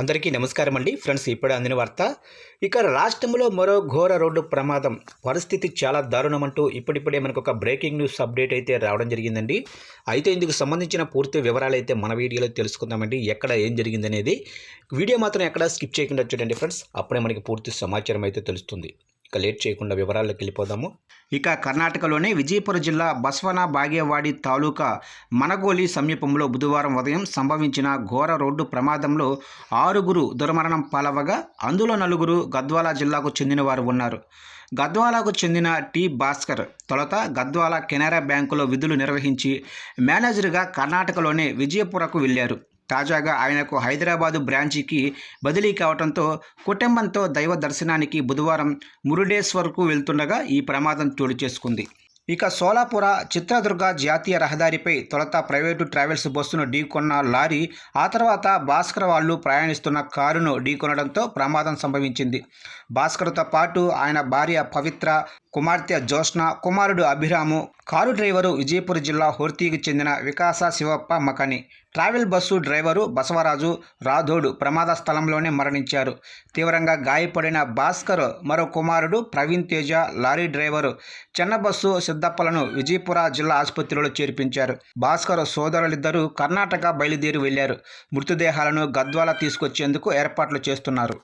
అందరికీ నమస్కారం అండి. ఫ్రెండ్స్ ఇప్పుడే అందిన వార్త. ఇక రాష్ట్రంలో మరో ఘోర రోడ్డు ప్రమాదం. పరిస్థితి చాలా దారుణం అంటూ ఇప్పుడిప్పుడే మనకు ఒక బ్రేకింగ్ న్యూస్ అప్డేట్ అయితే రావడం జరిగిందండి. అయితే ఇందుకు సంబంధించిన పూర్తి వివరాలు అయితే మన వీడియోలో తెలుసుకుందామండి. ఎక్కడ ఏం జరిగిందనేది. వీడియో మాత్రం ఎక్కడ స్కిప్ చేయకుండా చూడండి ఫ్రెండ్స్. అప్పుడే మనకి పూర్తి సమాచారం అయితే తెలుస్తుంది. ఇక లేట్ చేయకుండా వివరాల్లోకి వెళ్ళిపోదాము. ఇక కర్ణాటకలోని విజయపురం జిల్లా బస్వన బాగేవాడి తాలూకా మనగోలి సమీపంలో బుధవారం ఉదయం సంభవించిన ఘోర రోడ్డు ప్రమాదంలో ఆరుగురు దుర్మరణం పాలవగా అందులో నలుగురు గద్వాల జిల్లాకు చెందిన వారు ఉన్నారు. గద్వాలకు చెందిన టి భాస్కర్ తొలుత గద్వాల కెనరా బ్యాంకులో విధులు నిర్వహించి మేనేజర్గా కర్ణాటకలోని విజయపురకు వెళ్ళారు. తాజాగా ఆయనకు హైదరాబాదు బ్రాంచికి బదిలీ కావడంతో కుటుంబంతో దైవ దర్శనానికి బుధవారం మురుడేశ్వర్కు వెళ్తుండగా ఈ ప్రమాదం చోటు చేసుకుంది. ఇక సోలాపుర చిత్రదుర్గ జాతీయ రహదారిపై తొలత ప్రైవేటు ట్రావెల్స్ బస్సును ఢీకొన్న లారీ ఆ తర్వాత భాస్కర్ వాళ్ళు ప్రయాణిస్తున్న కారును ఢీకొనడంతో ప్రమాదం సంభవించింది. భాస్కర్తో పాటు ఆయన భార్య పవిత్ర కుమార్తె జోష్న కుమారుడు అభిరాము కారు డ్రైవరు విజయపూర్ జిల్లా హోర్తీకి చెందిన Vikasa Shivappa Makani. Travel bus driver Basavaraju Rathod ప్రమాద స్థలంలోనే మరణించారు. తీవ్రంగా గాయపడిన భాస్కర్ మరో కుమారుడు ప్రవీణ్ తేజ లారీ డ్రైవరు చిన్న బస్సు సిద్దప్పలను విజయపుర జిల్లా ఆసుపత్రిలో చేర్పించారు. భాస్కర్ సోదరులిద్దరూ కర్ణాటక బయలుదేరి వెళ్ళారు మృతదేహాలను గద్వాల తీసుకొచ్చేందుకు ఏర్పాట్లు చేస్తున్నారు.